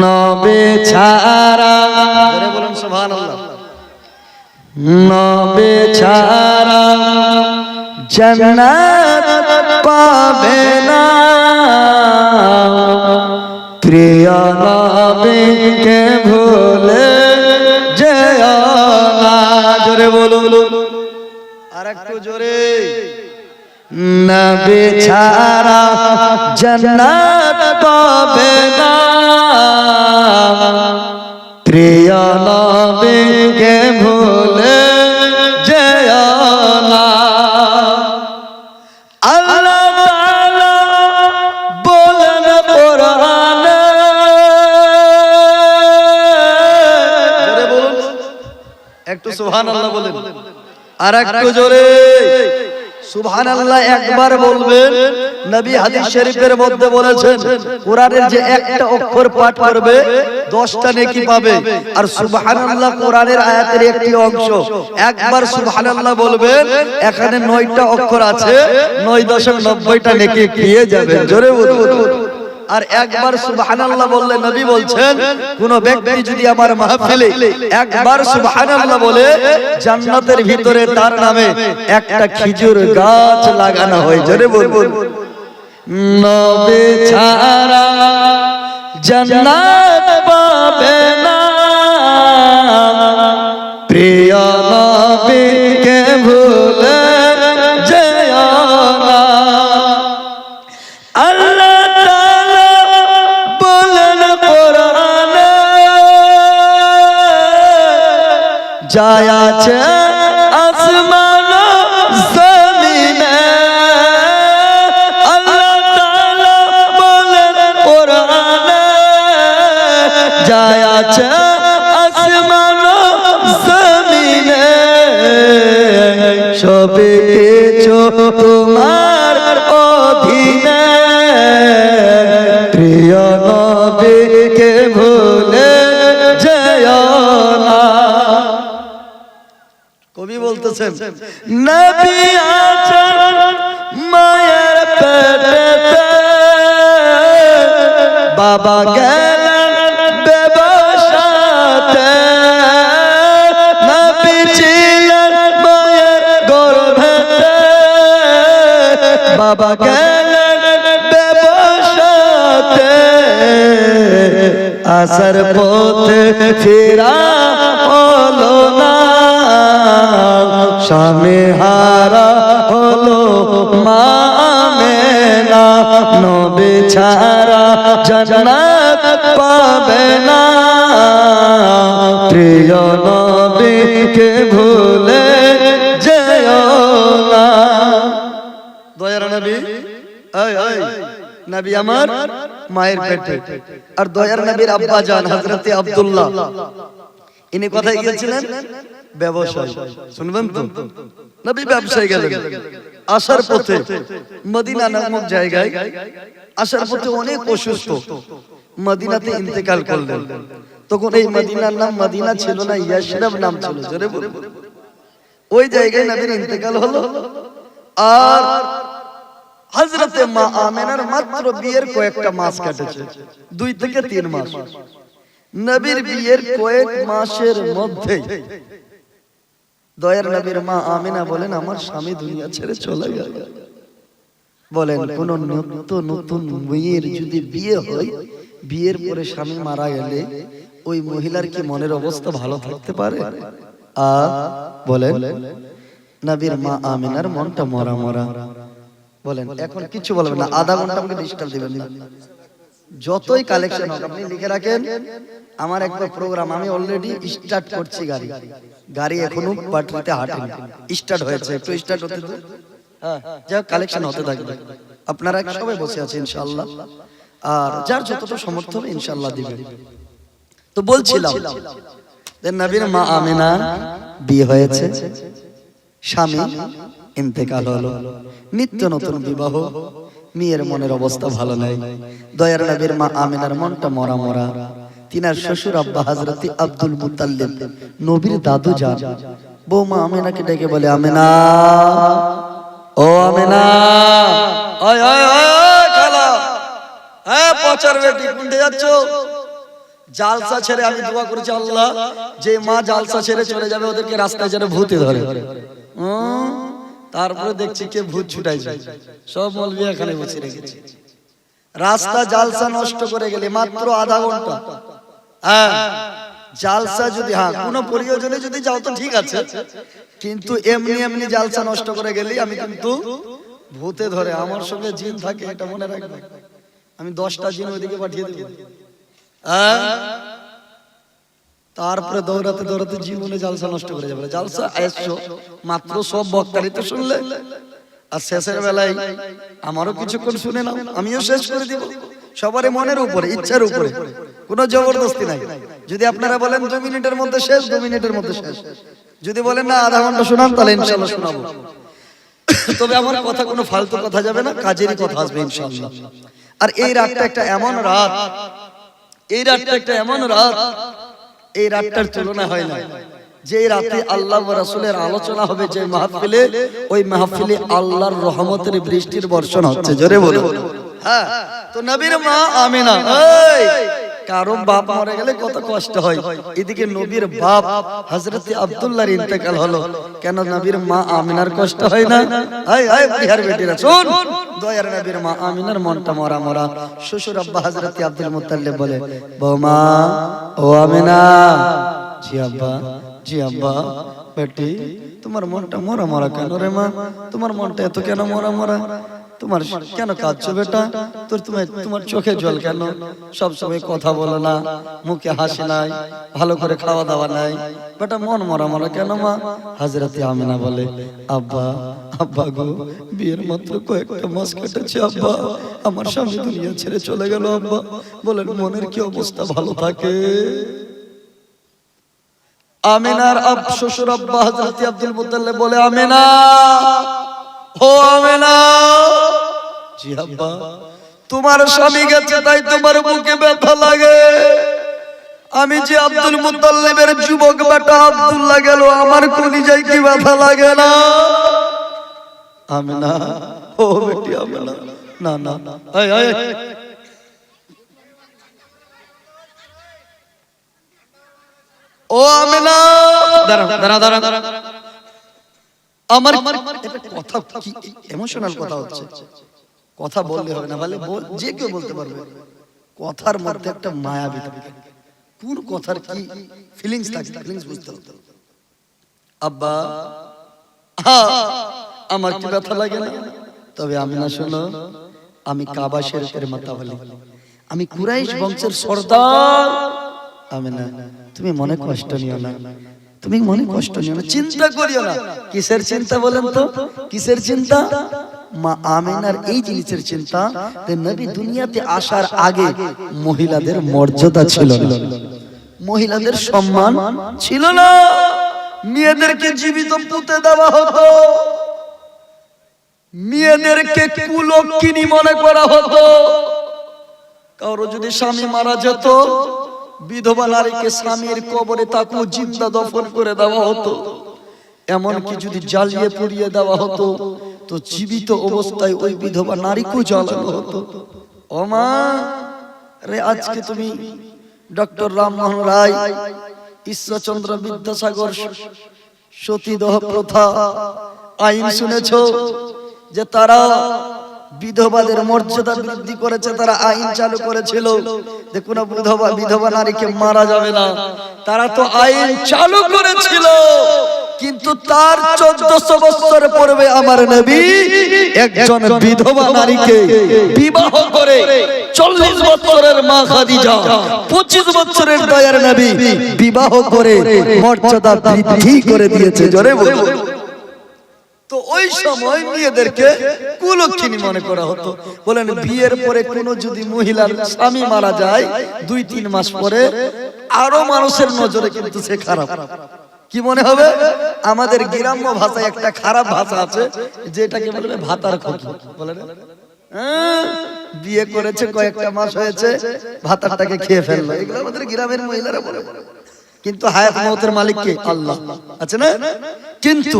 নবে ছাড়া। বলুন সুবহানাল্লাহ। নবে ছাড়া জন্নত পাবে না। প্রিয় নবীকে ভুলে যেও জোরে বলুন। আর একটু জোরে। নবী ছাড়া জন্নত পাবে না। প্রিয় নবীকে ভুলে আল্লাহ একটু বলেন। আর একটু জোরে। সুবহানাল্লাহ একবার বলবেন নবী হাদিস শরীফের মধ্যে বলেছেন কোরআনের যে একটা অক্ষর পাঠ করবে দশটা নেকি পাবে। আর কোরআনের আয়াতের একটি অংশ। একবার বলবেন এখানে নয়টা অক্ষর আছে নয় দশক নব্বইটা নেকি পেয়ে যাবে জোরে বলুন। আর একবার সুবহানাল্লাহ বললে নবী বলছেন, কোন ব্যক্তি যদি আমার মাহফিলে একবার সুবহানাল্লাহ বলে, জান্নাতের ভিতরে তার নামে একটা খেজুর গাছ লাগানো হয়। জোরে বলুন। নবী ছাড়া জন্নত পাবে না। কবি বলতেছেন নবী আছেন মায়ের পেটেতে। বাবা গেলেন ব্যবসাতে নবী ছিলেন মায়ের গর্ভেতে। বাবা গেলেন ব্যবসাতে আসার পথে ফেরা হলো স্বামী হারা হলো মামেনা নবী ছাড়া জান্নাত পাবে না। প্রিয় নবীকে ভুলে যেও না। দয়ার নবী, এই এই, নবী আমার মায়ের পেটে। আর দয়ার নবীর আব্বা জান, হযরতে আব্দুল্লাহ। ইনি কোথায় গিয়েছিলেন ব্যবসায়। শুনবেন তো? নবী ব্যবসায় গেলেন। আসার পথে মদিনা নামক জায়গায় আসার পথে অনেক অসুস্থ। মদিনাতে ইন্তেকাল করলেন। তখন এই মদিনার নাম মদিনা ছিল না ইয়াশরাব নাম ছিল জোরে ওই জায়গায় নবীর ইন্তেকাল হলো। আর হজরতে মা আমেনার মাত্র বিয়ের কয়েকটা মাস কেটেছে। দুই থেকে তিন মাস। নবীর বিয়ের কয়েক মাসের মধ্যে দয়ার নবীর মা আমিনা বলেন আমার স্বামী দুনিয়া ছেড়ে চলে গেল। বলেন কোন নিত্য নতুন মেয়ের যদি বিয়ে হয় বিয়ের পরে স্বামী মারা গেলে ওই মহিলার কি মনের অবস্থা ভালো থাকতে পারে? আ বলেন নবীর মা আমিনার মনটা মরা মরা। বলেন এখন কিছু বলবেন না আধা ঘণ্টা আমাকে ডিস্টার্ব দিবেন। না যতই কালেকশন হোক আপনি লিখে রাখেন আমার একটা প্রোগ্রাম আমি অলরেডি স্টার্ট করছি গাড়ি। গাড়ি। এখনও পাটরিতে হাঁটেনি। স্টার্ট হয়েছে একটু স্টার্ট হতে। হ্যাঁ যা কালেকশন হতে থাকবে। আপনারা সবাই বসে আছেন ইনশাআল্লাহ। আর যার যতটা সমর্থ হবে ইনশাআল্লাহ দিবেন তো বলছিলাম যে নবীর মা আমিনা বিয়ে হয়েছে। স্বামী ইন্তেকাল হলো। নিত্য নতুন বিবাহ। মেয়ের মনের অবস্থা ভালো নাই। দয়ার নবীর মা আমিনার মনটা মরা মরা। তিনার শ্বশুর আব্বা হাজরতি আব্দুল মুতাল্লিব নবীর দাদু যান। বৌমা আমিনাকে ডেকে বলে আমিনা ও আমিনা ওই ওই ওই হ্যাঁ জালসা ছেড়ে আমি দোয়া করেছি আল্লাহ যে মা জালসা ছেড়ে চলে যাবে ওদেরকে রাস্তায় যেন ভূতে ধরে। উম, তারপরে দেখছি কে ভূত ছুটাইছে। সব মলবি এখানে বসে রেখেছে। রাস্তা জালসা নষ্ট করে গেলে মাত্র আধা ঘণ্টা। হ্যাঁ জালসা যদি হ্যাঁ কোনো প্রয়োজনে যদি যাও তো ঠিক আছে। কিন্তু এমনি এমনি জালসা নষ্ট করে গেলে আমি কিন্তু ভূতে ধরে। আমার সঙ্গে জিন থাকে এটা মনে রাখবে। আমি দশটা জিন ওইদিকে পাঠিয়ে দেবো। হ্যাঁ? তারপরে দৌড়াতে দৌড়াতে জীবনে জালসা নষ্ট করে যাবে। জালসা এসছো মাত্র সব বক্তারি তো শুনলে। আর শেষের বেলায় আমারও কিছুক্ষণ শুনে নাও, আমিও শেষ করে দিব। সবারই মনের উপরে, ইচ্ছার উপরে। কোনো জবরদস্তি নাই। যদি আপনারা বলেন দু মিনিটের মধ্যে শেষ, দু মিনিটের মধ্যে শেষ। যদি বলেন না, আধা ঘণ্টা শোনান, তাহলে ইনশাল্লাহ শোনাবো। তবে আমার কথা কোনো ফালতু কথা যাবে না, কাজেরই কথা আসবে ইনশাল্লাহ। আর এই রাতটা একটা এমন রাত, এই রাতটা একটা এমন রাত এই রাতটার তুলনা হয় না। যে রাতে আল্লাহ রাসুলের আলোচনা হবে যে মাহফিলে, ওই মাহফিলে আল্লাহর রহমতের বৃষ্টির বর্ষণ হচ্ছে। জোরে বলে হ্যাঁ তো নবীর মা আমিনা কারও বাপ মরে গেলে কত কষ্ট হয়। এদিকে নবীর বাপ হযরত আব্দুল্লাহর ইন্তেকাল হলো। কেন নবীর মা আমিনার কষ্ট হয় না? এই এই বিহার বেটিরা শুন। দয়ার নবীর মা আমিনার মনটা মরা মরা। শ্বশুর আব্বা হযরত আব্দুল মুত্তালিব বলে বৌমা ও আমিনা জি আব্বা জি আব্বা বেটি তোমার মনটা মরা মরা কেন রে মা? তোমার মনটা এত কেন মরা মরা? তোমার কেন কাঁদছো বেটা? তোর তোমার তোমার চোখে জল কেন? সব সময় কথা বলো না, মুখে হাসি নাই, ভালো করে খাওয়া দাওয়া নাই। বেটা, মন মরা মরা কেন মা? হাজরাতে আমিনা বলে, আব্বা আব্বা গো, বিয়ের মাত্র কয়েকটা মাস কেটেছে, আব্বা। আমার স্বামী দুনিয়া ছেড়ে চলে গেল, আব্বা। বলেন, মনের কি অবস্থা? ভালো থাকে? আমিনার আব শ্বশুর আব্বা হযরত আব্দুল মুত্তালিব বলে, আমিনা! ও আমিনা। জি আব্বা। তোমার স্বামী গেছে, তাই তোমার বুকে ব্যথা লাগে। আমি যে আব্দুল মুত্তালিবের যুবক বেটা আব্দুল্লাহ গেল, আমার কলিজায় কি ব্যথা লাগে না? আমিনা। ও বেটি আমিনা। না না। না এই। ও আমিনা। দাঁড়া দাঁড়া দাঁড়া আমার কথা কি ইমোশনাল কথা হচ্ছে? কথা বললে হবে না বলে যে কেউ বলতে পারবে। কথার মধ্যে একটা মায়াবী থাকে। কোন কথার কি ফিলিংস থাকে? ফিলিংস বুঝতে হবে। আব্বা আমার কি ব্যথা লাগে না? তবে আমি না শোনো আমি কাবা শরীফের মাতা বলি আমি কুরাইশ বংশের সর্দার। আমি না তুমি মনে কষ্ট নিও না। তুমি মনে কষ্ট নিও না, চিন্তা করিও না। কিসের চিন্তা বলেন তো? কিসের চিন্তা? মা আমিনার এই জিনিসের চিন্তা যে নবী দুনিয়াতে আসার আগে মহিলাদের মর্যাদা ছিল না। মহিলাদের সম্মান ছিল না। মেয়েদেরকে জীবিত পুঁতে দেওয়া হতো। মেয়েদেরকে কুলক্ষিনী মনে করা হতো। কারও যদি স্বামী মারা যেত বিধবা নারীকে স্বামীর কবরে তাকে জিন্দা দফন করে দেওয়া হতো। এমনকি যদি জ্বালিয়ে পুড়িয়ে দেওয়া হতো, তো জীবিত অবস্থায় ওই বিধবা নারীকেও জ্বালানো হতো। অমা রে আজকে তুমি ডক্টর রামমোহন রায়, ঈশ্বরচন্দ্র বিদ্যাসাগর সতীদহ প্রথা আইন শুনেছো যে তারা বিধবাদের মর্যাদা বৃদ্ধি করেছে, তারা আইন চালু করেছিল। যে কোন বিধবা বিধবা নারীকে মারা যাবে না। তারা তো আইন চালু করেছিল। কিন্তু তার চোদ্দশো বছর পূর্বে আমার নবী একজন বিধবা নারীকে বিবাহ করে চল্লিশ বছরের মা খাদিজা, পঁচিশ বছরের দয়ার নবী বিবাহ করে মর্যাদা বৃদ্ধি করে দিয়েছে। জোরে বলব তো ওই সময় মেয়েদেরকে কুলক্ষিনী মনে করা হতো। বলেন বিয়ের পরে কোন যদি মহিলার স্বামী মারা যায় দুই তিন মাস পরে আরও মানুষের নজরে কিন্তু সে খারাপ। কি মনে হবে? আমাদের গ্রাম্য ভাষায় একটা খারাপ ভাষা আছে যেটাকে বলবে ভাতার খোঁজ বলে হ্যাঁ, বিয়ে করেছে কয়েকটা মাস হয়েছে ভাতারটাকে খেয়ে ফেলল। এগুলো আমাদের গ্রামের মহিলারা বলে। কিন্তু হায়াত মৌতের মালিক কে? আল্লাহ। আছে না? কিন্তু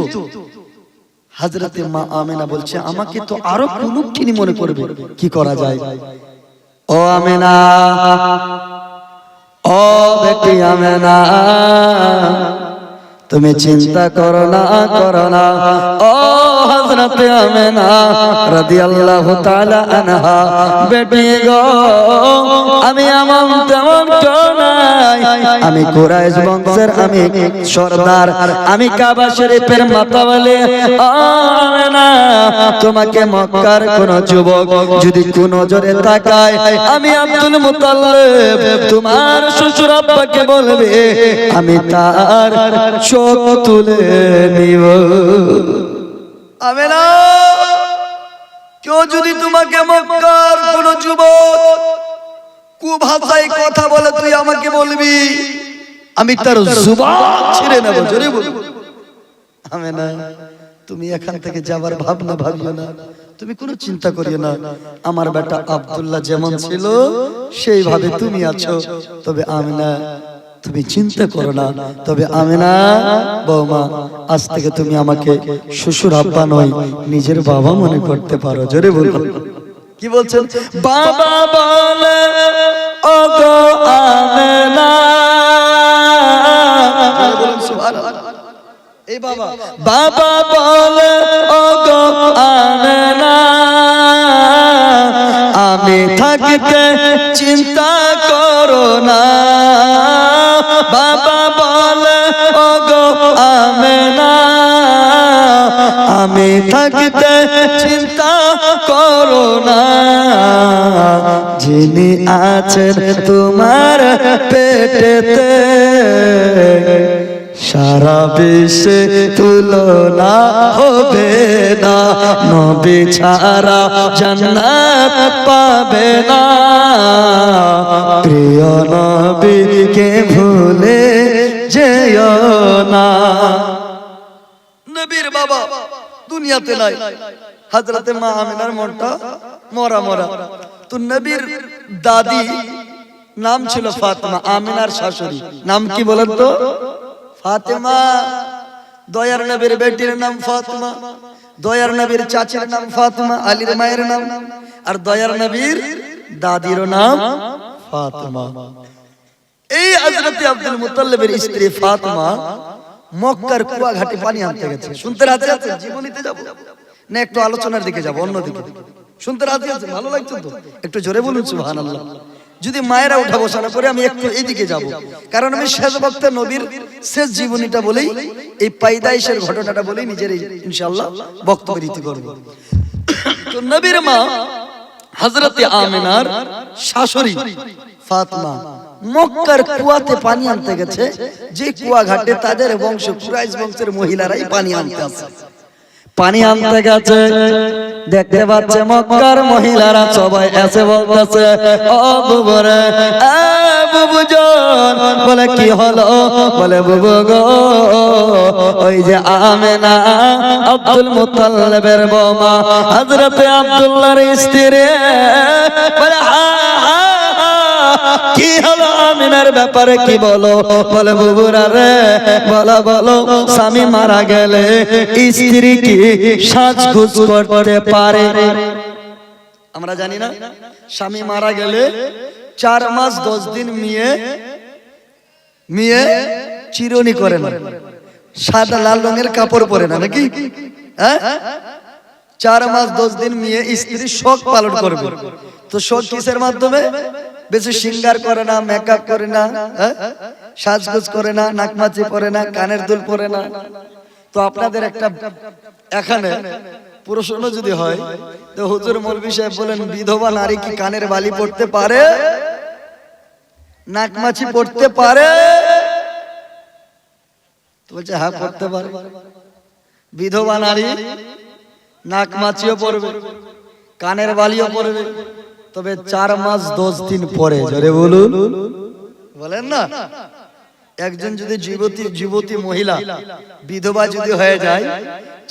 হাজরতে মা আমেনা বলছে আমাকে তো আরও কুলুক্ষিনী মনে করবে। কি করা যায়? ও আমেনা ও বেটি আমেনা তুমি চিন্তা করো না। করো না। ও আমি এমন তেমন তো নাই। আমি কুরাইশ বংশের, আমি সর্দার, আমি কাবা শরীফের মাতাওয়ালি আমেনা তোমাকে মক্কার কোন যুবক যদি কোন জোরে তাকায়, আমি আব্দুল মুতাল্লিব, তোমার শ্বশুর আব্বাকে বলবে, আমি তার চোখ তুলে নিব। আমি না কেউ যদি তোমাকে মক্কার কোন যুবক কুভাষায় কথা বলে তুই আমাকে বলবি আমি তার জুবান ছিঁড়ে নেব জোরে বলব আমি না তুমি এখান থেকে যাবার ভাবনা ভাবিও না তুমি কোনো চিন্তা করিও না। আমার বেটা আব্দুল্লাহ যেমন ছিল সেইভাবে তুমি আছো। তবে আমি না তুমি চিন্তা করো না। তবে আমি না বৌমা, আজ থেকে তুমি আমাকে শ্বশুর আব্বা নয়, নিজের বাবা মনে করতে পারো। জোরে বলব কি বলছেন? বাবা বলে ও গো আমেনা। এই বাবা বাবা বলে ও গো আমেনা। আমি থাকতে চিন্তা করো না। আমেনা, আমি থাকতে চিন্তা করো না। যিনি আছেন তোমার পেটেতে, সারা বিশ্বে তুলনা হবে না। নবী ছাড়া জান্নাত পাবে না। প্রিয় নবীকে ভুলে যেও না। নবীর বাবা দুনিয়াতে নাই। হযরতে মা আমিনার মনটা মরা মরা। তো নবীর দাদি নাম ছিল ফাতেমা, আমিনার শাশুড়ি। নাম কি বলেন তো? ফাতেমা। দয়ার নবীর বেটির নাম ফাতেমা। দয়ার নবীর চাচির নাম ফাতেমা, আলীর মায়ের নাম। আর দয়ার নবীর দাদিরও নাম ফাতেমা। এই হযরতে আব্দুল মুত্তালিবের স্ত্রী ফাতেমা মক্কার কুয়া ঘাটে পানি আনতে গেছে। শুনতে রাজি আছেন? জীবনীতে যাব। না, একটু আলোচনার দিকে যাব অন্যদিকে শুনতে রাজি আছেন? ভালো লাগছে তো? একটু জোরে বলুন, সুবহানাল্লাহ। যদি মায়েরা উঠা বসানো করে আমি একটু এইদিকে যাব। কারণ আমি শেষ বক্তা নবীর শেষ জীবনীটা বলেই, এই পাইদাইশের ঘটনাটা বলেই নিজের ইনশাআল্লাহ, বক্তব্য রীতি করব। তো নবীর মা হযরতে আমিনার শাশুড়ি ফাতমা মক্কার কুয়াতে পানি আনতে গেছে। যে কুয়া ঘাটে তাদের বংশ কুরাইশ বংশের মহিলারাই পানি আনতে আসে। পানি আনতে গেছে। দেখতে পাচ্ছে মক্কার মহিলারা সবাই এসে বলতেছে ও বুবরে এ বুবু জন বলে কি হলো? বলে বুবু গো ওই যে আমেনা আব্দুল মুতাল্লিবের বৌমা হযরতে আব্দুল্লাহর স্ত্রী। বলে হা হা হা, কি হলো আমিনার ব্যাপারে কি বলো? বলে, বুবুরা রে, বলো বলো, স্বামী মারা গেলে স্ত্রী কি সাজগুজ করতে পারে? আমরা জানি না, স্বামী মারা গেলে চার মাস, দশ দিন মেয়ে মেয়ে চিরনি করে না। সাদা লাল রঙের কাপড় পরে না, নাকি? হ্যাঁ? চার মাস, দশ দিন মেয়ে স্ত্রী শোক পালন করবে। তো শোক কিসের মাধ্যমে? বেশি সিঙ্গার করে না মেকআপ করে না হ্যাঁ? সাজগোজ করে না নাকমাচি পরে না কানের দুল পরে না। তো আপনাদের একটা এখানে প্রশ্ন যদি হয় তো হুজুর মৌলবি সাহেব বলেন বিধবা নারী কি কানের বালি পড়তে পারে? নাকমাছি পড়তে পারে? তো বলছে হ্যাঁ পড়তে পারে। বিধবা নারী নাকমাছিও পড়বে কানের বালিও পড়বে। তবে চার মাস দশ দিন পরে, জোরে বলুন। বলেন না? একজন যদি যুবতী যুবতী মহিলা, বিধবা যদি হয়ে যায়,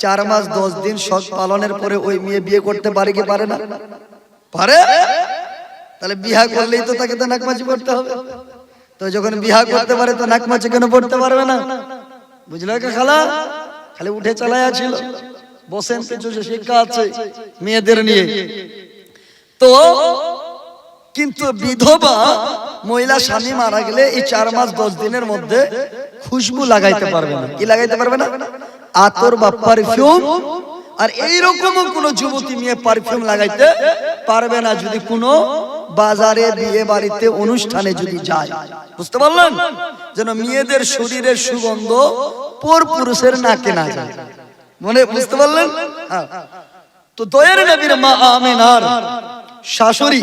চার মাস দশ দিন সৎ পালনের পরে ওই মেয়ে বিয়ে করতে পারে কি পারে না? পারে? তাহলে বিহা করলেই তো তাকে তো নাকমাচি পড়তে হবে। তো যখন বিহা করতে পারে, তো নাকমাচি কেন পড়তে পারবে না? বুঝলে খালা? খালি উঠে চালায়া ছিল। বসেন কিছু শিক্ষা আছে মেয়েদের নিয়ে। তো কিন্তু বিধবা মহিলা স্বামী মারা গেলে এই চার মাস, দশ দিনের মধ্যে খুশবু লাগাইতে পারবে না। কি লাগাইতে পারবে না? আতর বা পারফিউম আর এইরকম কোন যুবতী মেয়ে পারফিউম লাগাইতে পারবে না যদি কোনো বাজারে বিয়ে বাড়িতে অনুষ্ঠানে যদি যায়। বুঝতে পারলেন? যেন মেয়েদের শরীরের সুগন্ধ পর পুরুষের নাকে না যায়। মনে বুঝতে পারলেন? হ্যাঁ। তো দয়ের নবীর মা আমিনার শাশুড়ি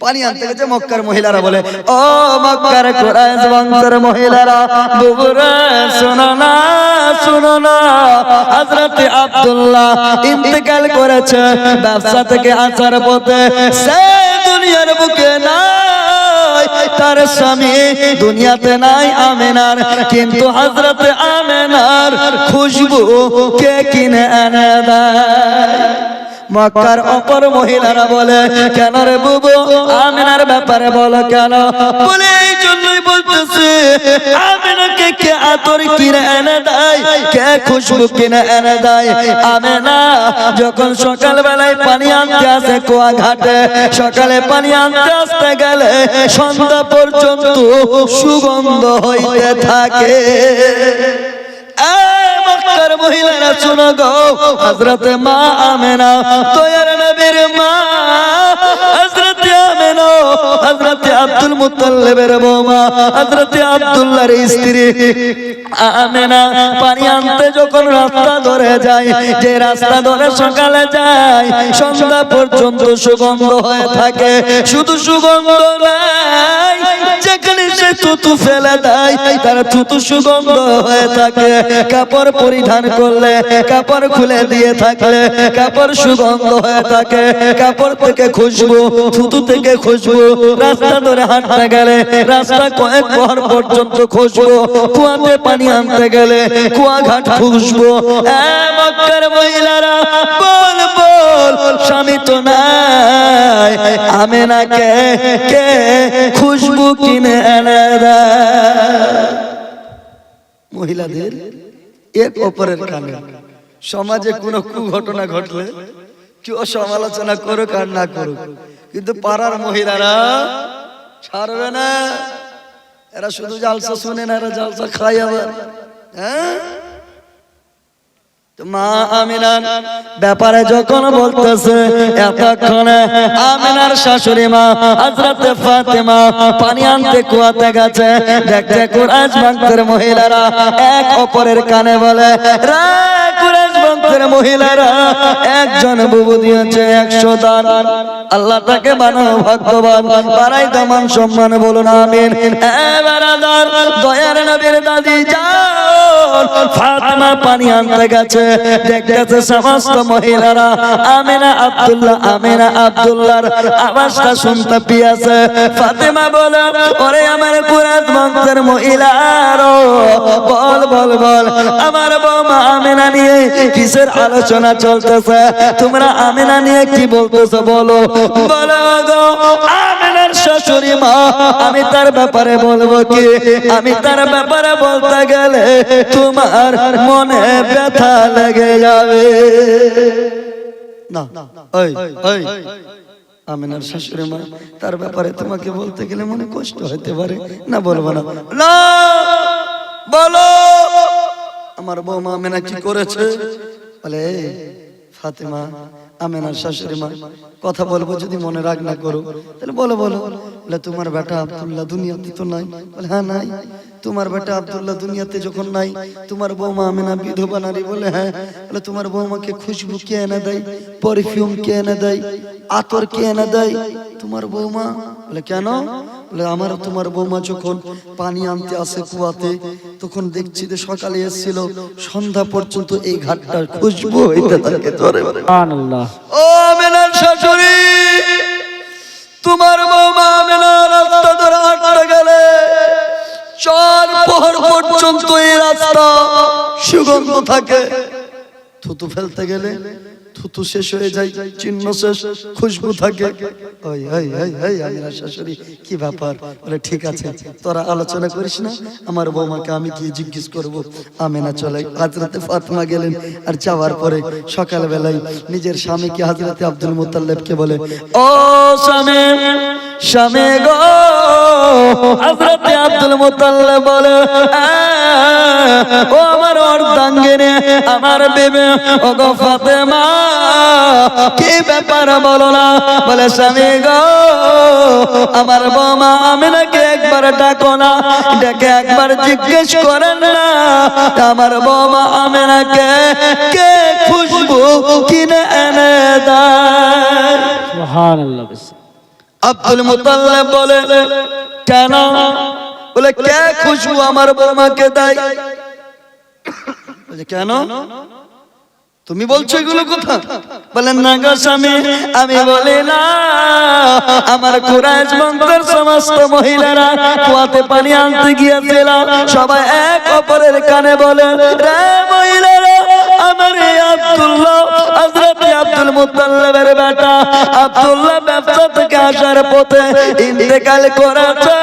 পানি আনতে গেছে মক্কার মহিলারা বলে ও মক্কার কুরাইশ বংশের মহিলারা বুবুরা শোনো না শোনো না হযরত আব্দুল্লাহ ইন্তেকাল করেছে ব্যবসা থেকে আসার পথে সে দুনিয়ার বুকে নাই তার স্বামী দুনিয়াতে নাই আমেনার কিন্তু হযরত আমেনার খুশবু কে কিনে এনে দেয়? মক্কার অপর মহিলারা বলে, কেন রে বুবু? আমিনার ব্যাপারে বলো কেন? বলে, এই জন্যই বলতেছে, আমিনাকে কে আতর কিনে এনে দেয়? কে খুশবু কিনে এনে দেয়? আমিনা যখন সকাল বেলায় পানি আনতে আসে কুয়া ঘাটে সকালে পানি আনতে আসতে গেলে সন্ধ্যা পর্যন্ত সুগন্ধ হইতে থাকে। মক্কার মহিলারা শুনো গো হজরত মা আমেনা তোয়ার নবীর মা। হজরত আমেনা হজরত আব্দুল মুতাল্লিবের বৌমা হজরত আব্দুল্লাহর স্ত্রী আমেনা, পানি আনতে যখন রাস্তা ধরে যায় যে রাস্তা ধরে সকালে যায় সন্ধ্যা পর্যন্ত সুগন্ধ হয়ে থাকে। শুধু সুগন্ধ ফেলে দেয় সুগন্ধ হয়ে থাকে। কাপড় পরিধান করলে কাপড় খুলে দিয়ে থাকলে কাপড় সুগন্ধ হয়ে থাকে। কাপড় থেকে খুশবু, থুতু থেকে খুশবু, রাস্তা ধরে হাঁটতে গেলে রাস্তা কয়েক পর পর্যন্ত খুশবু। কুয়াতে পানি আনতে গেলে কুয়া ঘাট খুশবু। মক্কার মহিলারা, বল বল, স্বামী তো নাই। আমি না কে কে খুশবু কিনে এনে মহিলাদের এক অপরের কানে। সমাজে কোনো কুঘটনা ঘটলে কেউ সমালোচনা করুক আর না করুক। কিন্তু পাড়ার মহিলারা ছাড়বে না। এরা শুধু জালসা শুনে না, এরা জালসা খায় আবার। হ্যাঁ? মা ব্যাপারে যখন বলতেছে, এতক্ষণে আমিনার শাশুড়ি মা হাজরাতে ফাতেমা পানি আনতে কুয়াতে গেছে। দেখতে কুরাজ মহিলারা এক অপরের কানে বলে, রে কুরাইশ বংশের মহিলারা একজন বুবু দিয়েছে একশো দান। আল্লাহ তাকে বানানো ভাগ্যবান পারাই দমান সম্মান, বলুন আমিন। দয়ার নবীর দাদি পানি আনতে গেছে। দেখতেছে সমস্ত মহিলারা আব্দুল্লাহ, আমিনা আব্দুল্লাহর শুনতে পিয়াছে। ফাতেমা বলে, ওরে আমার কুরাত বংশের মহিলারো বল বল বল, আমার বৌমা আমিনা নিয়ে কিসের আলোচনা চলতেছে। তোমরা আমিনা নিয়ে কি বলতেছো বলো? শাশুড়ি মা, আমি তার ব্যাপারে বলব কি? আমি তার ব্যাপারে বলতে গেলে তোমার মনে ব্যথা লেগে যাবে। আমিনার শাশুড়ি মা, তার ব্যাপারে তোমাকে বলতে গেলে মনে কষ্ট হতে পারে। না, বলব না। না, বলো, আমার বৌমা আমিনা কি করেছে? বলে ফাতেমা আমেনার শাশুড়ি মা কথা বলব যদি মনে রাগ না করো। তাহলে বলো বলো। বলে তোমার বেটা আব্দুল্লাহ দুনিয়াতে তো নাই। বলে হ্যাঁ নাই। তোমার বেটা আব্দুল্লাহ দুনিয়াতে যখন নাই তোমার বৌমা আমিনা বিধবা নারী বলে হ্যাঁ। বলে তোমার বৌমাকে খুশবু কে এনে দেয়? পারফিউম কে এনে দেয়? আতর কে এনে দেয়? তোমার বৌমা? বলে কেন? বলে আমার তোমার বৌমা যখন পানি আনতে আসে কুয়াতে তখন দেখছি যে সকালে এসেছিল সন্ধ্যা পর্যন্ত এই ঘাটটার খুশবু হইতে থাকে। ধরে ও মেনার শাশুড়ি! তোমার বাবা মেনা রাস্তা ধরে আটকা গেলে, চার পহর পর্যন্ত এই রাস্তা সুগন্ধ থাকে, থুতু ফেলতে গেলে। থুতু শেষ হয়ে যায়, চিহ্ন শেষ, খুশবু থাকে। ওই ওই ওই ওই আমিনা শাশুড়ি, কি ব্যাপার? বলে, ঠিক আছে, তোরা আলোচনা করিস না, আমার বৌমাকে আমি গিয়ে জিজ্ঞেস করব। আমিনা চলে, হাজরতে ফাতেমা গেলেন। আর যাওয়ার পরে সকালবেলায় নিজের স্বামীকে হাজরতে আব্দুল মুতাল্লেবকে বলে, ও স্বামী স্বামী গো হযরতে আব্দুল মুতাল্লিব বলে ও আমার অর্ধাঙ্গিনী আমার বেবে ও গো ফাতেমা কি ব্যাপার বলো না? বলে স্বামী গো আমার বৌমা আমি নাকি একবার ডাকো না ডেকে একবার জিজ্ঞেস করেন না। আমার বৌমা আমি নাকি কে খুশবু কিনে এনে দেয়? আব্দুল মুতাল্লিব বলে কেন? বলে কে খুশবু আমার বৌমাকে দেয়? কেন? তুমি বলছো এগুলো কথা বলেন না গো স্বামী আমি বলি না। আমার কুরাইশ বংশের সমস্ত মহিলারা কুয়াতে পানি আনতে গিয়েছিলাম। সবাই এক অপরের কানে বলে রে মহিলারা আমার এই আব্দুল্লাহ হযরত আব্দুল মুত্তালিবের বেটা আব্দুল্লাহ ব্যবসা থেকে আসার পথে ইন্তেকাল করেছে।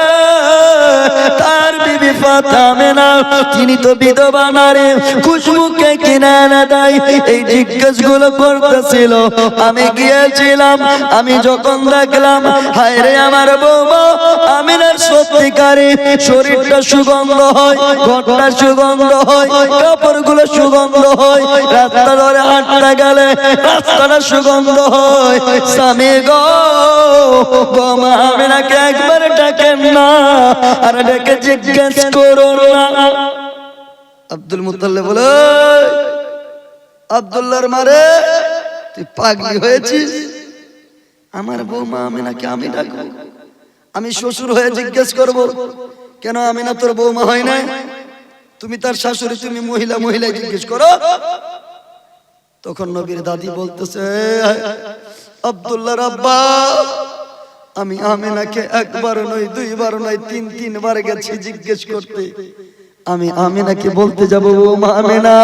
তার বিবি ফাতেমা তিনি তো বিধবা নারী খুশবুকে কিনে এনে দেয়। এই করতেছিল। আমি গিয়েছিলাম, আমি যখন দেখলাম হায় রে আমার বৌমা সত্যিকারী শরীরটা সুগন্ধ হয় সুগন্ধ হয় সুগন্ধ হয়, রাস্তা ধরে গেলে রাস্তাটা সুগন্ধ হয়। স্বামী গো, বৌমা আমি নাকি একবার ডাকেন না, আর ডেকে জিজ্ঞেস করো না। আব্দুল মুতাল্লিব বলে "ওই, আব্দুল্লাহর মারে তুই পাগলি হয়েছিস? আমার বৌমা আমি নাকি আমি ডাকবো। আমি শ্বশুর হয়ে জিজ্ঞেস করব কেন আমি না তোর বৌমা হয় না তুমি তার শাশুড়ি তুমি মহিলা মহিলা জিজ্ঞেস করো। তখন নবীর দাদি বলতেছে আব্দুল্লাহর আব্বা আমি আমিনাকে একবার নয় দুইবার নয় তিন তিনবার গেছি জিজ্ঞেস করতে। আমি আমিনাকে বলতে যাব ও মা আমিনা।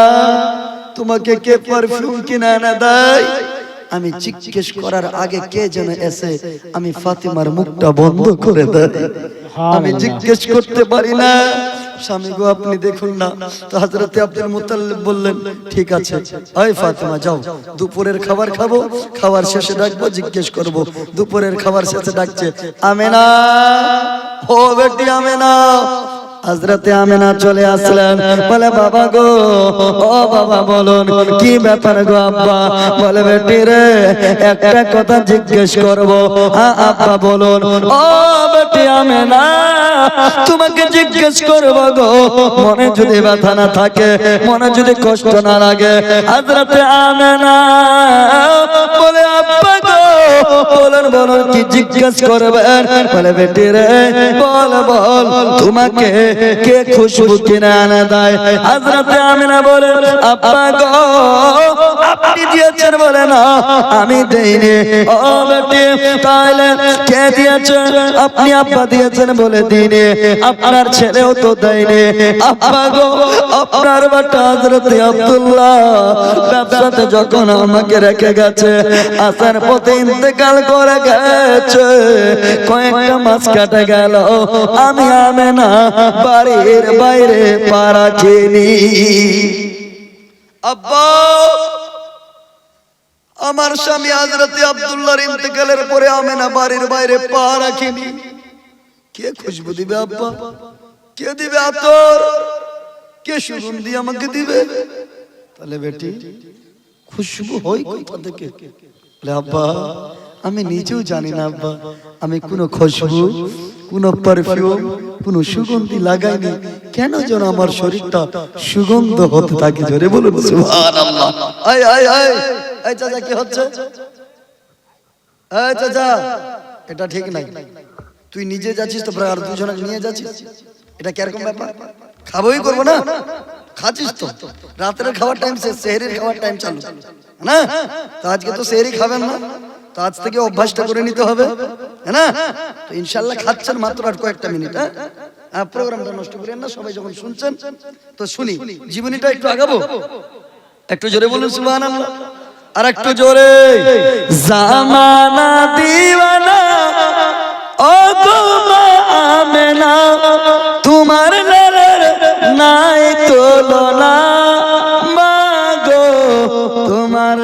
তোমাকে কে পারফিউম কিনে এনে দেয়? আমি জিজ্ঞেস করার আগে কে যেন এসে আমি ফাতিমার মুখটা বন্ধ করে দেয়। আমি জিজ্ঞেস করতে পারি না। স্বামী গো আপনি দেখুন না। তো হাজরতে আব্দুল মুতাল্লিব বললেন ঠিক আছে। ওই ফাতিমা যাও। দুপুরের খাবার খাব। খাবার শেষে ডাকবো জিজ্ঞেস করব। দুপুরের খাবার শেষে ডাকছে আমেনা ও বেটি আমেনা হজরতে আমেনা চলে আসলেন। বলে, বাবা গো, ও বাবা, বলুন, কি ব্যাপার গো আব্বা? বলে, বেটি রে, একটা কথা জিজ্ঞেস করব। হ্যাঁ আব্বা, বলুন। ও বেটি আমেনা, তোমাকে জিজ্ঞেস করব গো, মনে যদি ব্যথা না থাকে, মনে যদি কষ্ট না লাগে হজরতে আমেনা, বলে, আব্বা গো বলুন, বলেন, কি জিজ্ঞেস করবেন? বলে, বেটি রে, বল বল, তোমাকে কে খুশবু কিনে আনা দেয়? হাজরাতে আমিনা বলে আপা গো আপনি দিয়েছেন বলে না, আমি দেইনি। ও বেটি তাহলে কে আপনি আব্বা দিয়েছেন বলে দিনে আপনার ছেলেও তো দেয়নি। আব্বা গো, আপনার বাটা হজরতে আব্দুল্লাহ ব্যবসাতে যখন আমাকে রেখে গেছে, আসার পথে ইন্তেকাল করে গেছে। কয়েকটা মাস কাটে গেল, আমি আমে না বাড়ির বাইরে পা রাখিনি আব্বা আমার স্বামী হজরতে আব্দুল্লাহর ইন্তেকালের পরে আমেনা বাড়ির বাইরে পা রাখিনি। কে খুশবু দিবে আব্বা? কে দিবে আতর? কে সুগন্ধি আমাকে দিবে? তাহলে বেটি খুশবু হয় কোথা থেকে? বলে, আব্বা আমি নিজেও জানি না আব্বা আমি কোনো খুশবু কোনো পারফিউম কোনো সুগন্ধি লাগাইনি। কেন যেন আমার শরীরটা সুগন্ধ হতে থাকে? জোরে বলুন, সুবহানাল্লাহ। আয় আয় আয়। এই চাচা, কি হচ্ছে? এই চাচা। এটা ঠিক নাই। তুই নিজে যাচ্ছিস তো আর দুজনে নিয়ে যাচ্ছিস? এটা কীরকম ব্যাপার? খাবোই করব না? খাচ্ছিস তো। রাতের খাবার টাইম শেষ, সেহরির খাবার টাইম চালু। না? তো আজকে তো সেহরি খাবেন না। তো আজ থেকে অভ্যাসটা করে নিতে হবে হ্যাঁ না? তো ইনশাল্লাহ খাচ্ছেন মাত্র আর কয়েকটা মিনিট হ্যাঁ? হ্যাঁ প্রোগ্রামটা নষ্ট করেন না, সবাই যখন শুনছেন, তো শুনি, জীবনীটা একটু আগাবো? একটু জোরে বলুন সুবাহ আর একটু জোরে, জামানা ও আমেনা, তোমার নাই তোলনা। মা গো তোমার